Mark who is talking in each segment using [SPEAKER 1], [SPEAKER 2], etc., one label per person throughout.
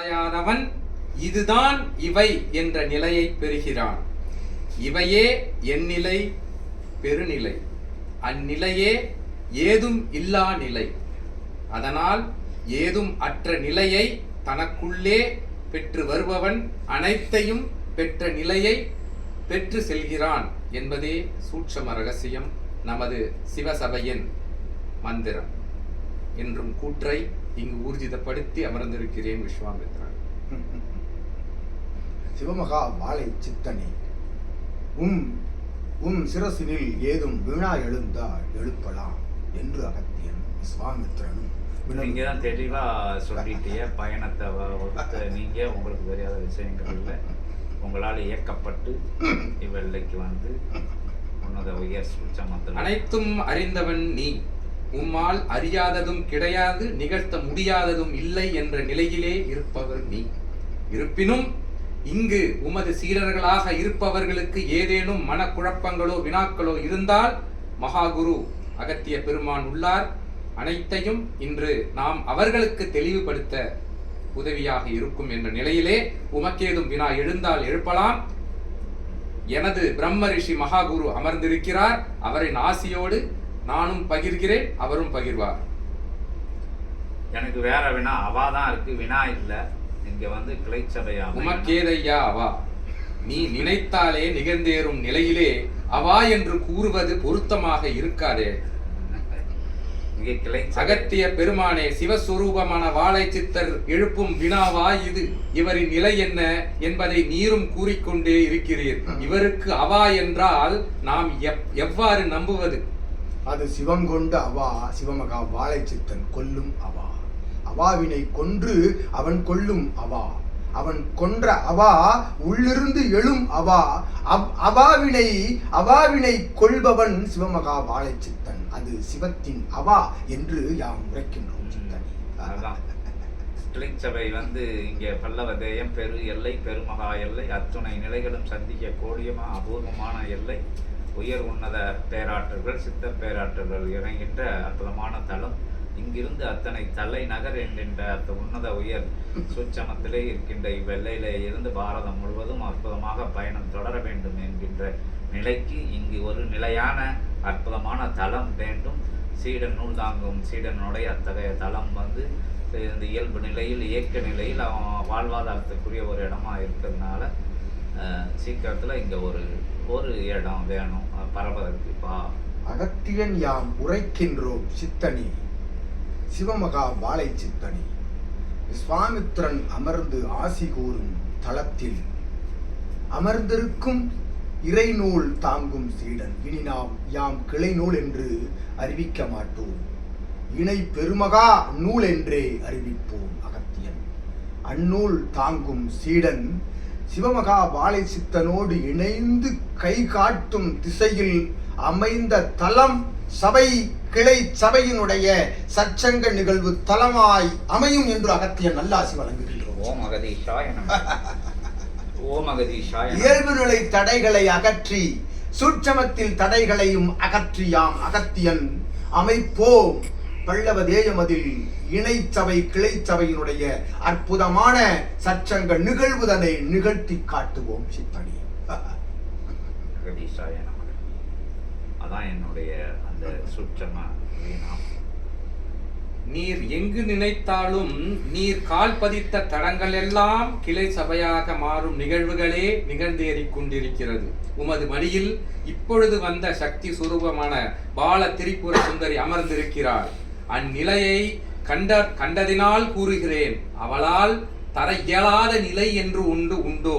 [SPEAKER 1] ஆயானவன் இதுதான் இவை என்ற நிலையை பெறுகிறான். இவையே என் நிலை பெருநிலை. அந்நிலையே ஏதும் இல்லா நிலை. அதனால் ஏதும் அற்ற நிலையை தனக்குள்ளே பெற்று வருபவன் அனைத்தையும் பெற்ற நிலையை பெற்று செல்கிறான் என்பதே சூட்சம ரகசியம். நமது சிவசபையின் மந்திரம். என்றும் கூற்றை இங்கு ஊர்ஜிதப்படுத்தி அமர்ந்திருக்கிறேன் விஸ்வாமித்ரன்.
[SPEAKER 2] சிவமகா வாழை சித்தனே உம் உம் சிரசினில் ஏதும் வீணா எழுந்தால் எழுப்பலாம் என்று அகத்தியன் விஸ்வாமித்திரனும் வினவு-
[SPEAKER 3] நீங்க தான் தெளிவா சொல்லிட்டீங்க. பயணத்தை வகுத்த நீங்க உங்களுக்கு தெரியாத விஷயங்கள் இல்லை. உங்களால் இயக்கப்பட்டு இவ்வெல்லைக்கு வந்து உன்னத உயர் சூட்சமத்தில்
[SPEAKER 1] அனைத்தும் அறிந்தவன் நீ. உம்மால் அறியாததும் கிடையாது நிகழ்த்த முடியாததும் இல்லை என்ற நிலையிலே இருப்பவர் நீ. இருப்பினும் இங்கு உமது சீரர்களாக இருப்பவர்களுக்கு ஏதேனும் மனக்குழப்பங்களோ வினாக்களோ இருந்தால் மகாகுரு அகத்திய பெருமான் உள்ளார். அனைத்தையும் இன்று நாம் அவர்களுக்கு தெளிவுபடுத்த உதவியாக இருக்கும் என்ற நிலையிலே உமக்கேதும் வினா எழுந்தால் எழுப்பலாம். எனது பிரம்ம ரிஷி மகாகுரு அமர்ந்திருக்கிறார். அவரின் ஆசியோடு நானும் பகிர்கிறேன் அவரும் பகிர்வார்.
[SPEAKER 3] எனக்கு வேற வினா அவா தான் இருக்கு வினா இல்லை. இங்க வந்து கிளைச்சபையா
[SPEAKER 1] உமக்கேதையா அவா. நீ நினைத்தாலே நிகழ்ந்தேறும் நிலையிலே அவா என்று கூறுவது பொருத்தமாக இருக்காதே.
[SPEAKER 3] இங்கே கிளை
[SPEAKER 1] அகத்திய பெருமானே சிவஸ்வரூபமான வாழை சித்தர் எழுப்பும் வினாவா இது? இவரின் நிலை என்ன என்பதை நீரும் கூறிக்கொண்டே இருக்கிறீர். இவருக்கு அவா என்றால் நாம் எவ்வாறு நம்புவது?
[SPEAKER 2] அது சிவங்கொண்ட அவா சிவமகா வாழை சித்தன் கொல்லும் அவா. அவாவினை கொன்று அவன் கொல்லும் அவா. அவன் கொன்ற அவா உள்ளிருந்து எழும் அவா. அவாவினை அவாவினை கொள்பவன் சிவமகா வாழை சித்தன் அது சிவத்தின் அவா என்று யாம் உரைக்கின்றோம் சித்தன்.
[SPEAKER 3] வந்து இங்கே பல்லவ தேயம் பெரு எல்லை பெருமகா எல்லை அத்துணை நிலைகளும் சந்திக்க கோடியமா அபூர்வமான எல்லை. உயர் உன்னத பேராற்றல்கள் சித்த பேராற்றல்கள் இறங்கின்ற அற்புதமான தலம் இங்கிருந்து அத்தனை தலைநகர் என்கின்ற அந்த உன்னத உயர் சுச்சமத்திலே இருக்கின்ற இவ்வெல்லையிலே இருந்து பாரதம் முழுவதும் அற்புதமாக பயணம் தொடர வேண்டும் என்கின்ற நிலைக்கு இங்கு ஒரு நிலையான அற்புதமான தலம் வேண்டும். சீடன் நூல் தாங்கும் சீடனுடைய அத்தகைய தளம் வந்து இந்த இயல்பு நிலையில் இயக்க நிலையில் அவன் வாழ்வாதாரத்துக்குரிய ஒரு இடமா இருக்கிறதுனால சீக்கிரத்தில் இங்கே ஒரு ஒரு இடம் வேணும் அஹ்,
[SPEAKER 2] அகத்தியன் யாம் உரைக்கின்றோம் சித்தனி சிவமகா வாழை சித்தனி. விஸ்வாமித்திரன் அமர்ந்து ஆசி கூறும் தளத்தில் அமர்ந்திருக்கும் இறைநூல் தாங்கும் சீடன். இனி நாம் யாம் கிளை நூல் என்று அறிவிக்க மாட்டோம். இணை பெருமகா நூல் என்றே அறிவிப்போம் அகத்தியன். அந்நூல் தாங்கும் சீடன் சிவமகா வாழை சித்தனோடு இணைந்து கை காட்டும் திசையில் அமைந்த தலம் சபை கிளை சபையினுடைய சச்சங்க நிகழ்வு தலமாய் அமையும் என்று அகத்தியன் நல்லாசி வழங்குகின்றோம்.
[SPEAKER 3] ஓம் அகதீஷாய ஓம் அகதீஷாய.
[SPEAKER 2] இயல்பு நிலை தடைகளை அகற்றி சூட்சமத்தில் தடைகளையும் அகற்றி யாம் அகத்தியன். அமைப்போம். பல்லவ தேயமதில் இணைச்சபை கிளைச்சபையினுடைய அற்புதமான சச்சங்க நிகழ்வுதனை நிகழ்த்தி காட்டுவோம் சித்தனி.
[SPEAKER 3] அதான் என்னுடைய அந்த
[SPEAKER 1] நீர் எங்கு நினைத்தாலும் நீர் கால் பதித்த தடங்கள் எல்லாம் கிளை சபையாக மாறும் நிகழ்வுகளே நிகழ்ந்தேறிக் கொண்டிருக்கிறது. உமது மடியில் இப்பொழுது வந்த சக்தி சுரூபமான பால திரிபுர சுந்தரி அமர்ந்திருக்கிறார். அந்நிலையை கண்ட கண்டதினால் கூறுகிறேன். அவளால் தர இயலாத நிலை என்று உண்டு உண்டோ?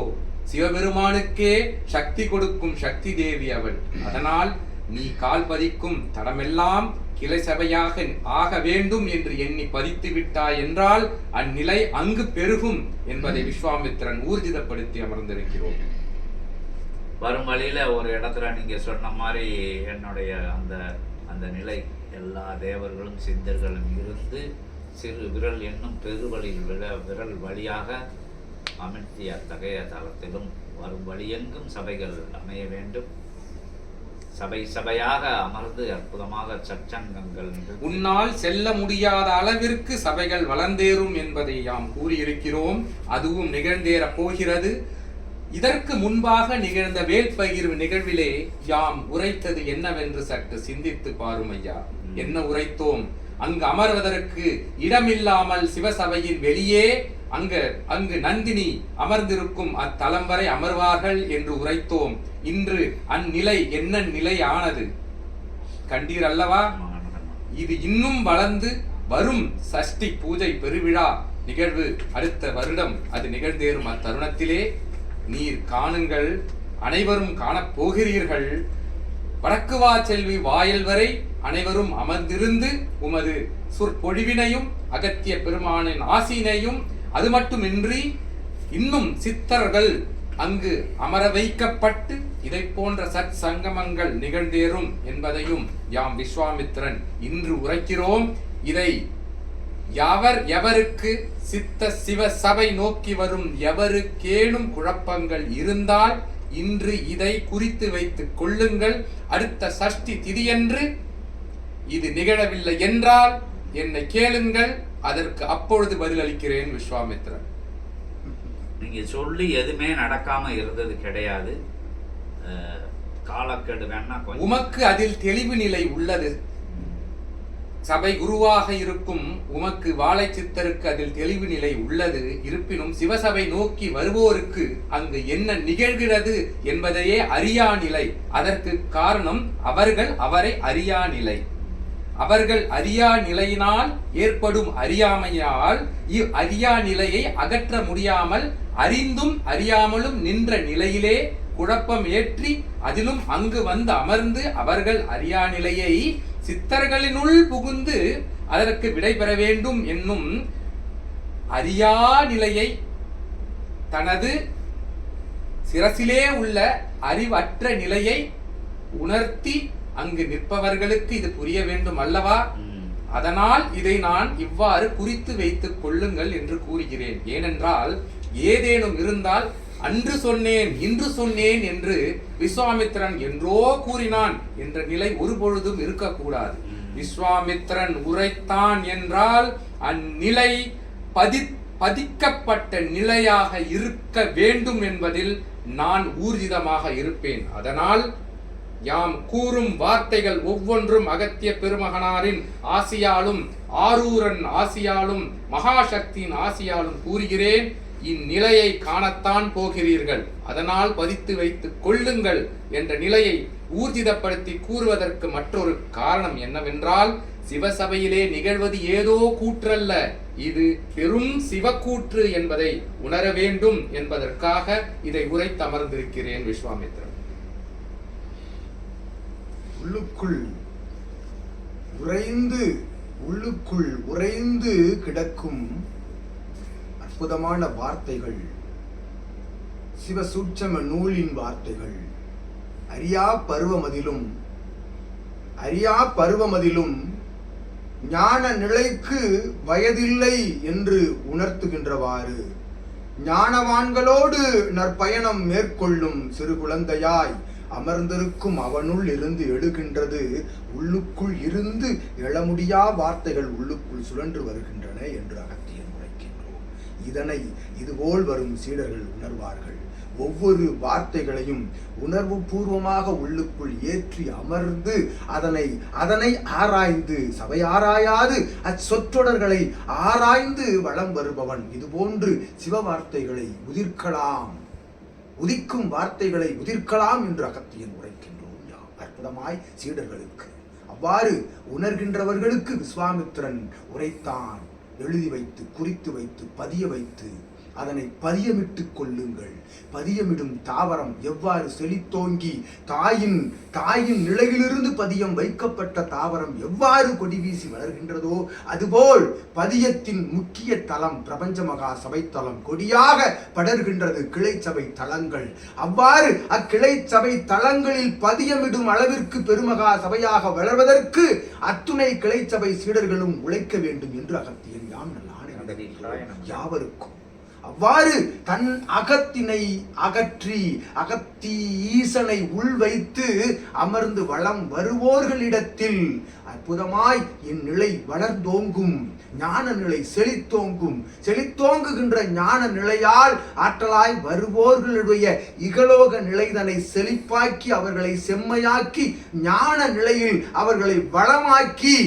[SPEAKER 1] சிவபெருமானுக்கே சக்தி கொடுக்கும் சக்தி தேவி அவள். அதனால் நீ கால் பதிக்கும் தடமெல்லாம் கிளை சபையாக ஆக வேண்டும் என்று எண்ணி பதித்து விட்டாய் என்றால் அந்நிலை அங்கு பெருகும் என்பதை விஸ்வாமித்திரன் ஊர்ஜிதப்படுத்தி அமர்ந்திருக்கிறோம்.
[SPEAKER 3] வரும் வழியில ஒரு இடத்துல நீங்க சொன்ன மாதிரி என்னுடைய அந்த அந்த நிலை. எல்லா தேவர்களும் சித்தர்களும் இருந்து சிறு விரல் என்னும் பெருவழியில் விழ விரல் வழியாக அமிழ்த்திய அத்தகைய தளத்திலும் வரும் வழியெங்கும் சபைகள் அமைய வேண்டும். சபை சபையாக அமர்ந்து அற்புதமாக சச்சங்கங்கள்
[SPEAKER 1] உன்னால் செல்ல முடியாத அளவிற்கு சபைகள் வளர்ந்தேறும் என்பதை யாம் கூறியிருக்கிறோம். அதுவும் நிகழ்ந்தேறப் போகிறது. இதற்கு முன்பாக நிகழ்ந்த வேட்பகிர்வு நிகழ்விலே யாம் உரைத்தது என்னவென்று சற்று சிந்தித்து பாரும் ஐயா என்ன உரைத்தோம்? அங்கு அமர்வதற்கு இடமில்லாமல் சிவசபையின் வெளியே அங்கு அங்கு நந்தினி அமர்ந்திருக்கும் அத்தலம் வரை அமர்வார்கள் என்று உரைத்தோம். இன்று அந்நிலை என்ன நிலை ஆனது கண்டீர் அல்லவா? இது இன்னும் வளர்ந்து வரும் சஷ்டி பூஜை பெருவிழா நிகழ்வு. அடுத்த வருடம் அது நிகழ்ந்தேறும் அத்தருணத்திலே. நீர் காணுங்கள். அனைவரும் காணப் போகிறீர்கள் வடக்கு வா செல்வி வாயில் வரை அனைவரும் அமர்ந்திருந்து உமது சொற்பொழிவினையும் அகத்திய பெருமானின் ஆசினையும் அது மட்டுமின்றி இன்னும் சித்தர்கள் அங்கு அமர வைக்கப்பட்டு இதை போன்ற சத் சங்கமங்கள் நிகழ்ந்தேறும் என்பதையும் யாம் விஸ்வாமித்திரன் இன்று உரைக்கிறோம். இதை யாவர் எவருக்கு சித்த சிவ சபை நோக்கி வரும் எவருக்கேனும் குழப்பங்கள் இருந்தால் இன்று இதை குறித்து வைத்துக் கொள்ளுங்கள். அடுத்த சஷ்டி திதியன்று இது நிகழவில்லை என்றால் என்னை கேளுங்கள். அதற்கு அப்பொழுது பதிலளிக்கிறேன் விஸ்வாமித்திரன்.
[SPEAKER 3] நீங்க சொல்லி எதுவுமே நடக்காம இருந்தது கிடையாது. காலக்கெடு வேணா
[SPEAKER 1] உமக்கு அதில் தெளிவு நிலை உள்ளது. சபை குருவாக இருக்கும் உமக்கு வாழை சித்தருக்கு அதில் தெளிவு நிலை உள்ளது. இருப்பினும் சிவசபை நோக்கி வருவோருக்கு அங்கு என்ன நிகழ்கிறது என்பதையே அறியா நிலை. அதற்கு காரணம் அவர்கள் அவரை அறியா நிலை. அவர்கள் அறியா நிலையினால் ஏற்படும் அறியாமையால் இவ் அறியா நிலையை அகற்ற முடியாமல் அறிந்தும் அறியாமலும் நின்ற நிலையிலே குழப்பம் ஏற்றி அதிலும் அங்கு வந்து அமர்ந்து அவர்கள் அறியா நிலையை சித்தர்களினுள் புகுந்து அதற்கு விடை பெற வேண்டும் என்னும் அறியா நிலையை தனது சிரசிலே உள்ள அறிவற்ற நிலையை உணர்த்தி அங்கு நிற்பவர்களுக்கு இது புரிய வேண்டும் அல்லவா. அதனால் இதை நான் இவ்வாறு குறித்து வைத்துக் கொள்ளுங்கள் என்று கூறுகிறேன் ஏனென்றால் ஏதேனும் இருந்தால் அன்று சொன்னேன் இன்று சொன்னேன் என்று விஸ்வாமித்திரன் என்றோ கூறினான் என்ற நிலை ஒருபொழுதும் இருக்கக்கூடாது. விஸ்வாமித்திரன் உரைத்தான் என்றால் அந்நிலை பதி பதிக்கப்பட்ட நிலையாக இருக்க வேண்டும் என்பதில் நான் ஊர்ஜிதமாக இருப்பேன். அதனால் யாம் கூறும் வார்த்தைகள் ஒவ்வொன்றும் அகத்திய பெருமகனாரின் ஆசியாலும் ஆரூரன் ஆசியாலும் மகாசக்தியின் ஆசியாலும் கூறுகிறேன். இந்நிலையை காணத்தான் போகிறீர்கள். அதனால் பதித்து வைத்துக் கொள்ளுங்கள் என்ற நிலையை ஊர்ஜிதப்படுத்தி கூறுவதற்கு மற்றொரு காரணம் என்னவென்றால் சிவசபையிலே நிகழ்வது ஏதோ கூற்றல்ல. இது பெரும் சிவக்கூற்று என்பதை உணர வேண்டும் என்பதற்காக இதை உரைத்தமர்ந்திருக்கிறேன் விஸ்வாமித்திரன்
[SPEAKER 2] உள்ளுக்குள் உறைந்து உள்ளுக்குள் உறைந்து கிடக்கும் அற்புதமான வார்த்தைகள். சிவசூட்சம நூலின் வார்த்தைகள். அறியா பருவமதிலும் அறியா பருவமதிலும் ஞான நிலைக்கு வயதில்லை என்று உணர்த்துகின்றவாறு ஞானவான்களோடு நற்பயணம் மேற்கொள்ளும் சிறு குழந்தையாய் அமர்ந்திருக்கும் அவனுள் இருந்து எழுகின்றது. உள்ளுக்குள் இருந்து எழமுடியா வார்த்தைகள் உள்ளுக்குள் சுழன்று வருகின்றன என்று அகத்தியன் இதனை இதுபோல் வரும் சீடர்கள் உணர்வார்கள். ஒவ்வொரு வார்த்தைகளையும் உணர்வு பூர்வமாக உள்ளுக்குள் ஏற்றி அமர்ந்து அதனை அதனை ஆராய்ந்து சபை ஆராயாது அச்சொற்றொடர்களை ஆராய்ந்து வளம் வருபவன். இதுபோன்று சிவ வார்த்தைகளை உதிர்க்கலாம். உதிக்கும் வார்த்தைகளை உதிர்க்கலாம் என்று அகத்தியன் உரைக்கின்றோம். யா அற்புதமாய் சீடர்களுக்கு. அவ்வாறு உணர்கின்றவர்களுக்கு விஸ்வாமித்திரன் உரைத்தான். எழுதி வைத்து குறித்து வைத்து பதிய வைத்து அதனை பதியமிட்டுக் கொள்ளுங்கள். பதியமிடும் தாவரம் எவ்வாறு செழித்தோங்கி தாயின் தாயின் நிலையிலிருந்து பதியம் வைக்கப்பட்ட தாவரம் எவ்வாறு கொடி வீசி வளர்கின்றதோ அதுபோல் பதியத்தின் முக்கிய தலம் பிரபஞ்ச மகா சபைத்தலம் கொடியாக படர்கின்றது கிளை சபை தலங்கள் அவ்வாறு அக்கிளை சபை தலங்களில் பதியமிடும் அளவிற்கு பெருமகா சபையாக வளர்வதற்கு அத்துணை கிளை சபை சீடர்களும் உழைக்க வேண்டும் என்று அகத்தியன் யாம் நல்ல. யாவருக்கும் அவ்வாறு தன் அகத்தினை அகற்றி அகத்தி ஈசனை உள் வைத்து அமர்ந்து வளம் வருவோர்களிடத்தில் அற்புதமாய் இந்நிலை வளர்ந்தோங்கும் ஞான நிலை செழித்தோங்கும். செழித்தோங்குகின்ற ஞான நிலையால் ஆற்றலாய் வருவோர்களுடைய இகலோக நிலைதனை செழிப்பாக்கி அவர்களை செம்மையாக்கி ஞான நிலையில் அவர்களை வளமாக்கி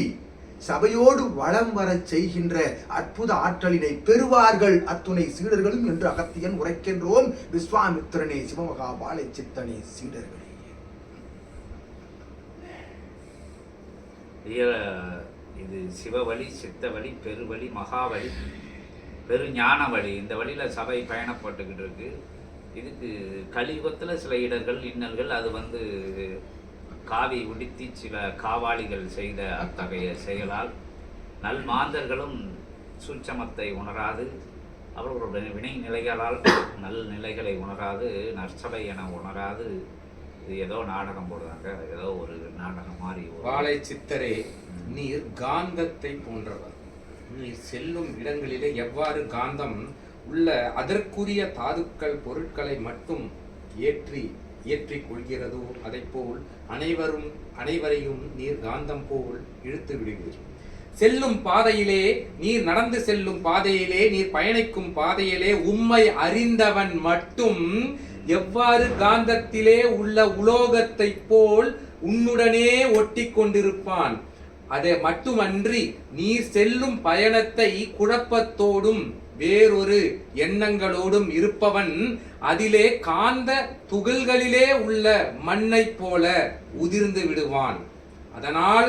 [SPEAKER 2] சபையோடு வளம் வரச் செய்கின்ற அற்புத ஆற்றலினை பெறுவார்கள் அத்துணை சீடர்களும் என்று அகத்தியன் உரைக்கின்றோம். விஸ்வாமித்திரனே சிவமகா வாழை சித்தனே சீடர்களே.
[SPEAKER 3] இது சிவவழி சித்தவழி பெருவழி மகாவழி பெருஞான வழி இந்த வழியில் சபை பயணப்பட்டுக்கிட்டு இருக்கு. இதுக்கு கலியுகத்தில் சில இடர்கள் இன்னல்கள் அது வந்து காவி உடுத்தி சில காவாளிகள் செய்த அத்தகைய செயலால் நல் மாந்தர்களும் சூட்சமத்தை உணராது அவர்களுடைய வினை நிலைகளால் நல் நிலைகளை உணராது நற்சபை என உணராது. இது ஏதோ நாடகம் போடுறாங்க ஏதோ ஒரு நாடகம் மாதிரி
[SPEAKER 1] வாழை சித்தரே நீர் காந்தத்தை போன்றவர். நீர் செல்லும் இடங்களிலே எவ்வாறு காந்தம் உள்ள அதற்குரிய தாதுக்கள் பொருட்களை மட்டும் ஏற்றி ஏற்றிக் கொள்கிறதோ அதைப்போல் அனைவரும் அனைவரையும் நீர் காந்தம் போல் இழுத்து விடுவீர். செல்லும் பாதையிலே நீர் நடந்து செல்லும் பாதையிலே நீர் பயணிக்கும் பாதையிலே உம்மை அறிந்தவன் மட்டும் எவ்வாறு காந்தத்திலே உள்ள உலோகத்தைப் போல் உன்னுடனே ஒட்டி கொண்டிருப்பான். அதை மட்டுமன்றி நீர் செல்லும் பயணத்தை குழப்பத்தோடும் வேறொரு எண்ணங்களோடும் இருப்பவன் அதிலே காந்த துகள்களிலே உள்ள மண்ணைப் போல உதிர்ந்து விடுவான். அதனால்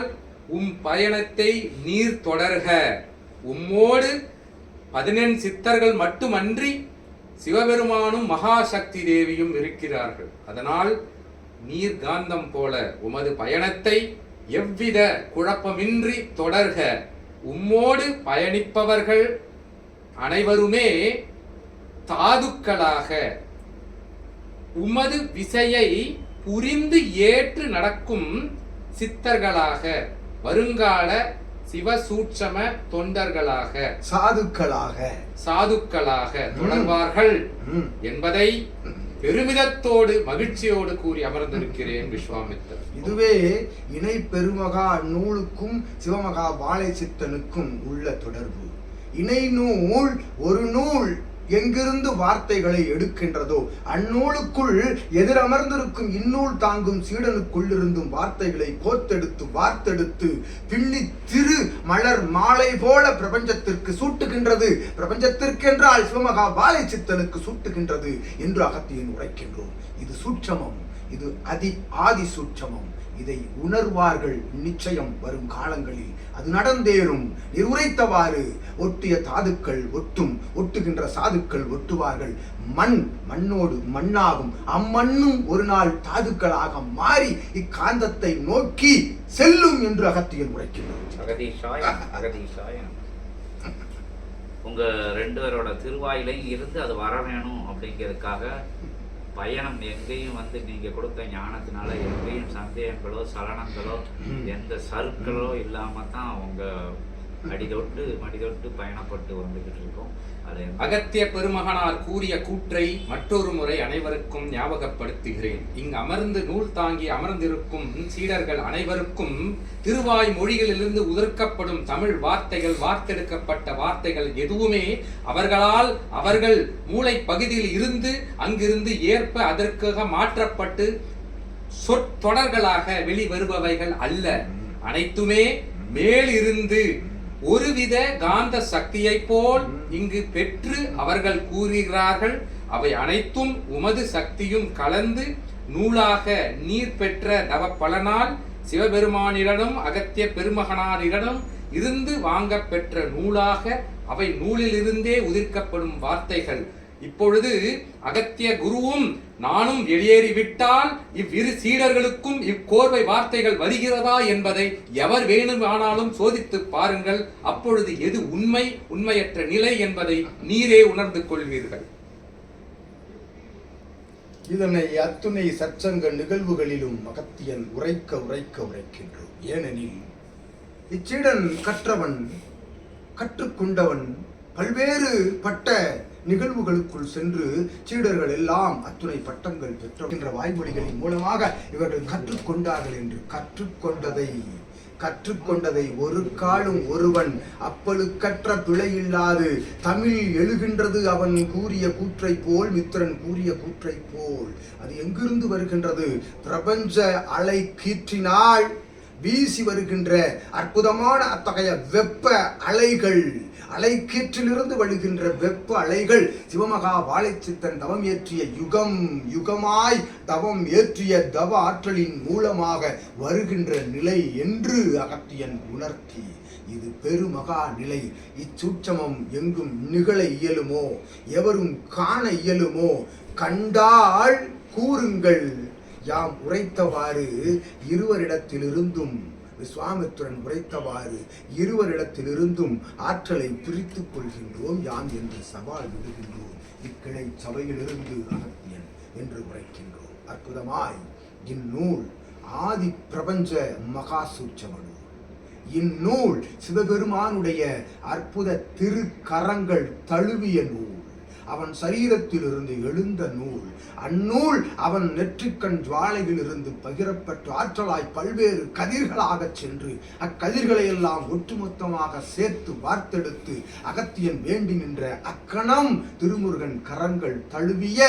[SPEAKER 1] உம் பயணத்தை நீர் தொடர்க. உம்மோடு பதினெண் சித்தர்கள் மட்டுமன்றி சிவபெருமானும் மகாசக்தி தேவியும் இருக்கிறார்கள். அதனால் நீர் காந்தம் போல உமது பயணத்தை எவ்வித குழப்பமின்றி தொடர்க. உம்மோடு பயணிப்பவர்கள் அனைவருமே தாதுக்களாக உமது விசையை புரிந்து ஏற்று நடக்கும் சித்தர்களாக வருங்கால சிவசூட்சம தொண்டர்களாக.
[SPEAKER 2] சாதுக்களாக.
[SPEAKER 1] சாதுக்களாக தொடர்வார்கள். என்பதை பெருமிதத்தோடு மகிழ்ச்சியோடு கூறி அமர்ந்திருக்கிறேன் விஸ்வாமித்தர்
[SPEAKER 2] இதுவே இணை பெருமகா நூலுக்கும் சிவமகா வாழை சித்தனுக்கும் உள்ள தொடர்பு. இணை நூல் ஒரு நூல். எங்கிருந்து வார்த்தைகளை எடுக்கின்றதோ அந்நூலுக்குள் எதிரமர்ந்திருக்கும் இந்நூல் தாங்கும் சீடனுக்குள்ளிருந்தும் வார்த்தைகளை கோத்தெடுத்து வார்த்தெடுத்து பின்னி திரு மலர் மாலை போல பிரபஞ்சத்திற்கு சூட்டுகின்றது. பிரபஞ்சத்திற்கென்றால் சிவமகா பாலை சித்தனுக்கு சூட்டுகின்றது என்று அகத்தியன் உரைக்கின்றோம். இது சூட்சமம். இது அதி ஆதி சூட்சமம் இதை உணர்வார்கள் நிச்சயம் வரும் காலங்களில். அது நடந்தேறும். நிர்வுரைத்தவாறு ஒட்டிய தாதுக்கள் ஒட்டும் ஒட்டுகின்ற சாதுக்கள் ஒட்டுவார்கள். மண் மண்ணோடு மண்ணாகும். அம்மண்ணும் ஒரு நாள் தாதுக்களாக மாறி இக்காந்தத்தை நோக்கி செல்லும் என்று அகத்தியன் உரைக்கின்றார்
[SPEAKER 3] உங்க ரெண்டு பேரோட திருவாயிலையும் இருந்து அது வர வேணும் அப்படிங்கிறதுக்காக பயணம் எங்கேயும் வந்து நீங்க கொடுத்த ஞானத்தினால எங்கேயும் சந்தேகங்களோ சலனங்களோ. எந்த சறுக்களோ இல்லாம தான் அவங்க அடிதொட்டு மடிதொட்டு பயணப்பட்டு வந்துகிட்டு இருக்கோம் அது
[SPEAKER 1] அகத்திய பெருமகனார் கூறிய கூற்றை மற்றொரு முறை அனைவருக்கும் ஞாபகப்படுத்துகிறேன். இங்கு அமர்ந்து நூல் தாங்கி அமர்ந்திருக்கும் சீடர்கள் அனைவருக்கும் திருவாய் மொழிகளிலிருந்து உதிர்க்கப்படும் தமிழ் வார்த்தைகள் வார்த்தெடுக்கப்பட்ட வார்த்தைகள் எதுவுமே அவர்களால் அவர்கள் மூளை பகுதியில் இருந்து அங்கிருந்து ஏற்ப அதற்காக மாற்றப்பட்டு சொற்றொடர்களாக வெளிவருபவைகள் அல்ல. அனைத்துமே மேலிருந்து ஒருவித காந்த சக்தியைப் போல் இங்கு பெற்று அவர்கள் கூறுகிறார்கள் அவை அனைத்தும் உமது சக்தியும் கலந்து நூலாக நீர் பெற்ற தவ பலனால் சிவபெருமானிடனும் அகத்திய பெருமகனாரிடனும் இருந்து வாங்கப் பெற்ற நூலாக அவை நூலிலிருந்தே உதிர்க்கப்படும் வார்த்தைகள். இப்பொழுது அகத்திய குருவும் நானும் வெளியேறிவிட்டால் இவ்விரு சீடர்களுக்கும் இக்கோர்வை வார்த்தைகள் வருகிறதா என்பதை எவர் வேணுமானாலும் சோதித்து பாருங்கள். அப்பொழுது எது உண்மை உண்மையற்ற நிலை என்பதை நீரே உணர்ந்து கொள்வீர்கள்.
[SPEAKER 2] இதனை அத்துணை சற்சங்க நிகழ்வுகளிலும் அகத்தியன் உரைக்க உரைக்க உரைக்கின்றோம். ஏனெனில் இச்சீடன் கற்றவன் கற்றுக்கொண்டவன் பல்வேறு பட்ட நிகழ்வுகளுக்குள் சென்று சீடர்கள் எல்லாம் அத்துணை பட்டங்கள் பெற்ற வாய்மொழிகளின் மூலமாக இவர்கள் கற்றுக்கொண்டார்கள் என்று கற்றுக்கொண்டதை கற்றுக்கொண்டதை ஒரு காலும் ஒருவன் அப்பழுக்கற்ற பிழையில்லாது தமிழ் எழுகின்றது அவன் கூறிய கூற்றை போல் மித்திரன் கூறிய கூற்றை போல். அது எங்கிருந்து வருகின்றது? பிரபஞ்ச அலை கீற்றினால் வீசி வருகின்ற அற்புதமான அத்தகைய வெப்ப அலைகள். அலைக்கீற்றிலிருந்து வழுகின்ற வெப்ப அலைகள் சிவமகா வாழைச்சித்தன் தவம் ஏற்றிய யுகம் யுகமாய் தவம் ஏற்றிய தவ ஆற்றலின் மூலமாக வருகின்ற நிலை என்று அகத்தியன் உணர்த்தி. இது பெருமகா நிலை. இச்சூட்சமம் எங்கும் நிகழ இயலுமோ? எவரும் காண இயலுமோ? கண்டால் கூறுங்கள். யாம் உரைத்தவாறு இருவரிடத்திலிருந்தும் விஸ்வாமித்ரன் உரைத்தவாறு இருவரிடத்திலிருந்தும் ஆற்றலை பிரித்துக் கொள்கின்றோம் யாம் என்று சவால் விடுகின்றோம். இக்கிளை சபையிலிருந்து அகத்தியன் என்று உரைக்கின்றோம். அற்புதமாய் இந்நூல் ஆதி பிரபஞ்ச மகாசூச்சமனு இந்நூல் சிவபெருமானுடைய அற்புத திருக்கரங்கள் தழுவிய நூல். அவன் சரீரத்திலிருந்து எழுந்த நூல். அந்நூல் அவன் நெற்றிக்கண் ஜுவாலையில் இருந்து பகிரப்பட்டு ஆற்றலாய் பல்வேறு கதிர்களாகச் சென்று அக்கதிர்களை எல்லாம் ஒட்டுமொத்தமாக சேர்த்து வார்த்தெடுத்து அகத்தியன் வேண்டி நின்ற அக்கணம் திருமுருகன் கரங்கள் தழுவிய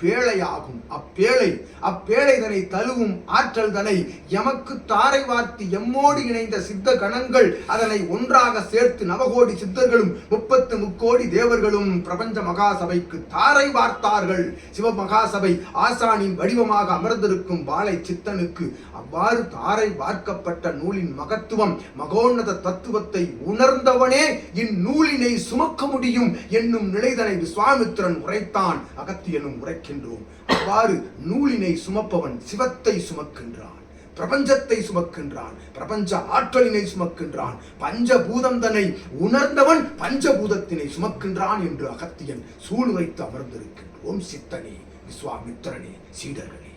[SPEAKER 2] பேழையாகும் அப்பேழை அப்பேழைதனை தழுவும் ஆற்றல் தனை. எமக்கு தாரை வார்த்து எம்மோடு இணைந்த சித்த கணங்கள் அதனை ஒன்றாக சேர்த்து நவகோடி சித்தர்களும் முப்பத்து முக்கோடி தேவர்களும் பிரபஞ்ச மகாசபைக்கு தாரை வார்த்தார்கள். சிவ மகாசபை ஆசானின் வடிவமாக அமர்ந்திருக்கும் வாழை சித்தனுக்கு அவ்வாறு தாரை வார்க்கப்பட்ட நூலின் மகத்துவம் மகோன்னத தத்துவத்தை உணர்ந்தவனே இந்நூலினை சுமக்க முடியும் என்னும் நிலைதனை விஸ்வாமித்திரன் உரைத்தான். அகத்தியனும் பார்க்கின்றோம் அவ்வாறு நூலினை சுமப்பவன் சிவத்தை சுமக்கின்றான். பிரபஞ்சத்தை சுமக்கின்றான். பிரபஞ்ச ஆற்றலினை சுமக்கின்றான். பஞ்சபூதம் தன்னை உணர்ந்தவன் பஞ்சபூதத்தினை சுமக்கின்றான் என்று அகத்தியன் சூழ் வைத்து அமர்ந்திருக்கின்றோம். சித்தனே விஸ்வாமித்திரனே சீடர்களே.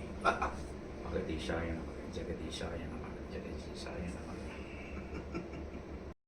[SPEAKER 3] ஜெகதீஷாய ஜெகதீஷாய